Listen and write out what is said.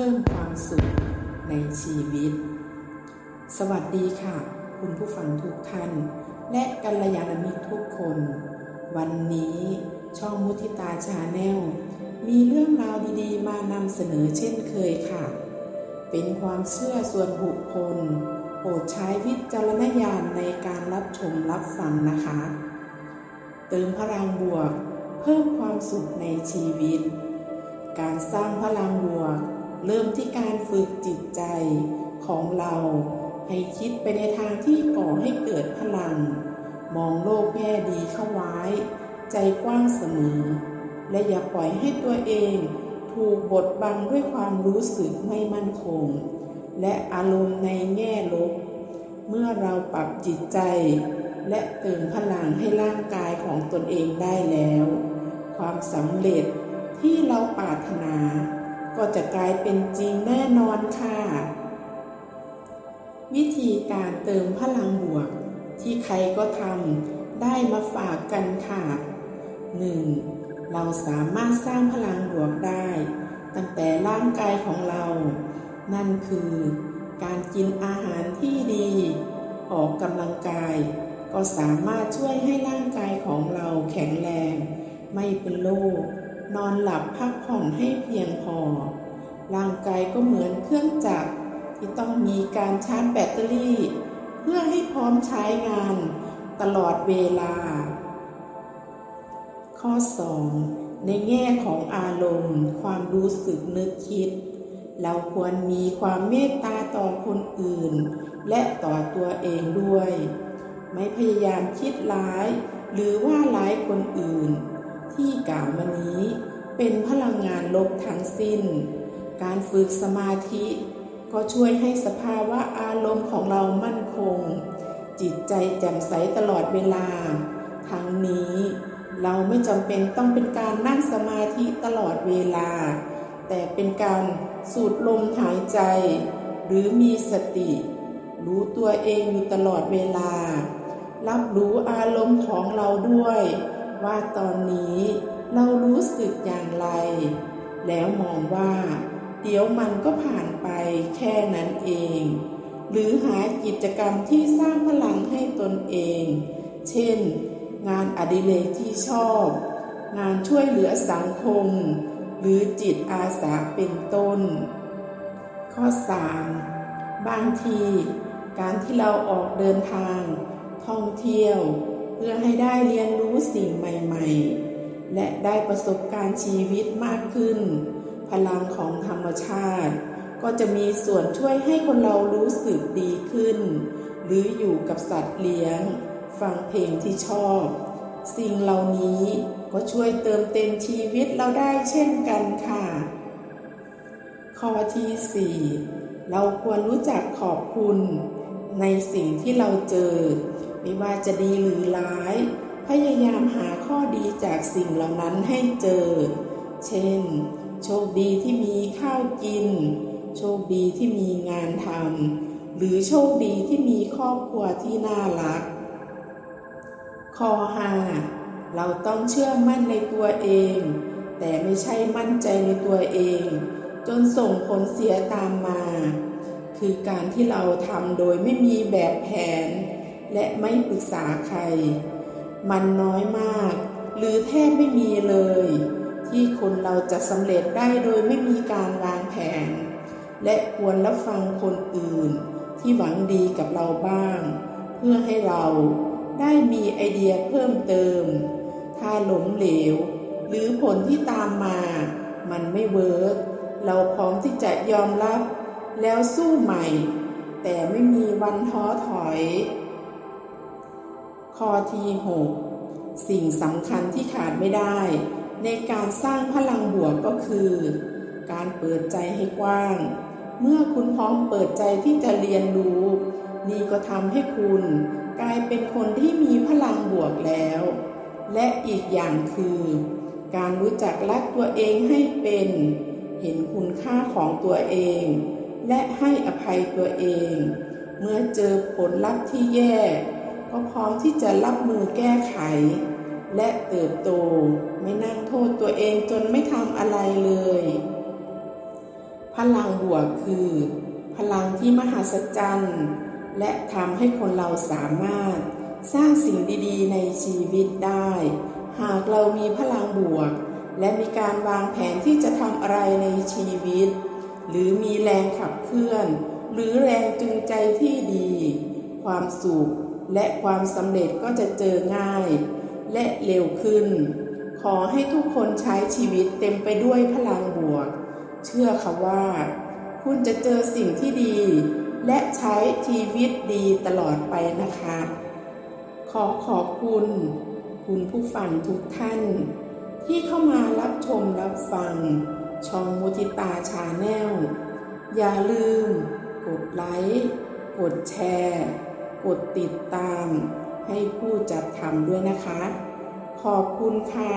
พิ่มความสุขในชีวิต สวัสดีค่ะ คุณผู้ฟังทุกท่าน และกัลยาณมิตรทุกคน วันนี้ช่องมุทิตาชาแนลมีเรื่องราวดีๆ มานำเสนอเช่นเคยค่ะ เป็นความเชื่อส่วนบุคคล โปรดใช้วิจารณญาณในการรับชมรับฟังนะคะ เติมพลังบวก เพิ่มความสุขในชีวิต การสร้างพลังบวก เริ่มที่การฝึกจิตใจของเรา ให้คิดไปในทางที่ก่อให้เกิดพลัง มองโลกแง่ดีเข้าไว้ ใจกว้างเสมอ และอย่าปล่อยให้ตัวเองถูกบดบังด้วยความรู้สึกไม่มั่นคง และอารมณ์ในแง่ลบ เมื่อเราปรับจิตใจ และเติมพลังให้ร่างกายของตนเองได้แล้ว ความสำเร็จที่เราปรารถนา ก็จะกลายเป็นจริงแน่นอนค่ะ วิธีการเติมพลังบวก ที่ใครก็ทำได้มาฝากกันค่ะ 1. เราสามารถสร้างพลังบวกได้ ตั้งแต่ร่างกายของเรา นั่นคือ การกินอาหารที่ดี ออกกำลังกาย ก็สามารถช่วยให้ร่างกายของเราแข็งแรง ไม่เป็นโรค นอนหลับพักผ่อนให้เพียงพอ ร่างกายก็เหมือนเครื่องจักรที่ต้องมีการชาร์จแบตเตอรี่ เพื่อให้พร้อมใช้งานตลอดเวลา ข้อ 2. ในแง่ของอารมณ์ ความรู้สึกนึกคิด เราควรมีความเมตตาต่อคนอื่น และต่อตัวเองด้วย ไม่พยายามคิดร้าย หรือว่าร้ายคนอื่น ที่กล่าวมานี้เป็นพลังงานลบทั้งสิ้น การฝึกสมาธิ ก็ช่วยให้สภาวะอารมณ์ของเรามั่นคง จิตใจแจ่มใสตลอดเวลา ทั้งนี้เราไม่จำเป็นต้องเป็นการนั่งสมาธิตลอดเวลา แต่เป็นการสูดลมหายใจ หรือมีสติ รู้ตัวเองอยู่ตลอดเวลา รับรู้อารมณ์ของเราด้วย ว่าตอนนี้เรารู้สึกอย่างไร แล้วมองว่า เดี๋ยวมันก็ผ่านไปแค่นั้นเอง หรือหากิจกรรมที่สร้างพลังให้ตนเอง เช่น งานอดิเรกที่ชอบ งานช่วยเหลือสังคม หรือจิตอาสาเป็นต้น ข้อ 3. บางที การที่เราออกเดินทาง ท่องเที่ยว เพื่อให้ได้เรียนรู้สิ่งใหม่ ๆ และได้ประสบการณ์ชีวิตมากขึ้น พลังของธรรมชาติ ก็จะมีส่วนช่วยให้คนเรารู้สึกดีขึ้น หรืออยู่กับสัตว์เลี้ยง ฟังเพลงที่ชอบ สิ่งเหล่านี้ก็ช่วยเติมเต็มชีวิตเราได้เช่นกันค่ะ ข้อที่ 4 เราควรรู้จักขอบคุณในสิ่งที่เราเจอ ไม่ว่าจะดีหรือร้าย พยายามหาข้อดีจากสิ่งเหล่านั้นให้เจอ เช่น โชคดีที่มีข้าวกิน โชคดีที่มีงานทำหรือโชคดีที่มีครอบครัวที่น่ารัก ข้อ 5 เราต้องเชื่อมั่นในตัวเอง แต่ไม่ใช่มั่นใจในตัวเอง จนส่งผลเสียตามมา คือการที่เราทำโดยไม่มีแบบแผน และไม่ปรึกษาใคร มันน้อยมาก หรือแทบไม่มีเลย ที่คนเราจะสำเร็จได้โดยไม่มีการวางแผน และควรรับฟังคนอื่น ที่หวังดีกับเราบ้าง เพื่อให้เราได้มีไอเดียเพิ่มเติม ถ้าหลงเหลว หรือผลที่ตามมา มันไม่เวิร์กเราพร้อมที่จะยอมรับ แล้วสู้ใหม่ แต่ไม่มีวันท้อถอย ข้อที่6สิ่งสำคัญที่ขาดไม่ได้ ในการสร้างพลังบวกก็คือ การเปิดใจให้กว้าง เมื่อคุณพร้อมเปิดใจที่จะเรียนรู้ นี่ก็ทำให้คุณกลายเป็นคนที่มีพลังบวกแล้ว และอีกอย่างคือ การรู้จักรักตัวเองให้เป็น เห็นคุณค่าของตัวเอง และให้อภัยตัวเอง เมื่อเจอผลลัพธ์ที่แย่ ก็พร้อมที่จะรับมือแก้ไข และเติบโตไม่นั่งโทษตัวเองจนไม่ทำอะไรเลย พลังบวกคือ พลังที่มหัศจรรย์ และทำให้คนเราสามารถ สร้างสิ่งดีๆ ในชีวิตได้ หากเรามีพลังบวก และมีการวางแผนที่จะทำอะไรในชีวิต หรือมีแรงขับเคลื่อน หรือแรงจูงใจที่ดี ความสุข และความสำเร็จก็จะเจอง่าย และเร็วขึ้น ขอให้ทุกคนใช้ชีวิตเต็มไปด้วยพลังบวก เชื่อค่ะว่า คุณจะเจอสิ่งที่ดี และใช้ชีวิตดีตลอดไปนะคะ ขอขอบคุณ คุณผู้ฟังทุกท่าน ที่เข้ามารับชมรับฟัง ช่องมุติตาชาแนลอย่าลืม กดไลค์ กดแชร์ กดติดตามให้ผู้จัดทำด้วยนะคะ ขอบคุณค่ะ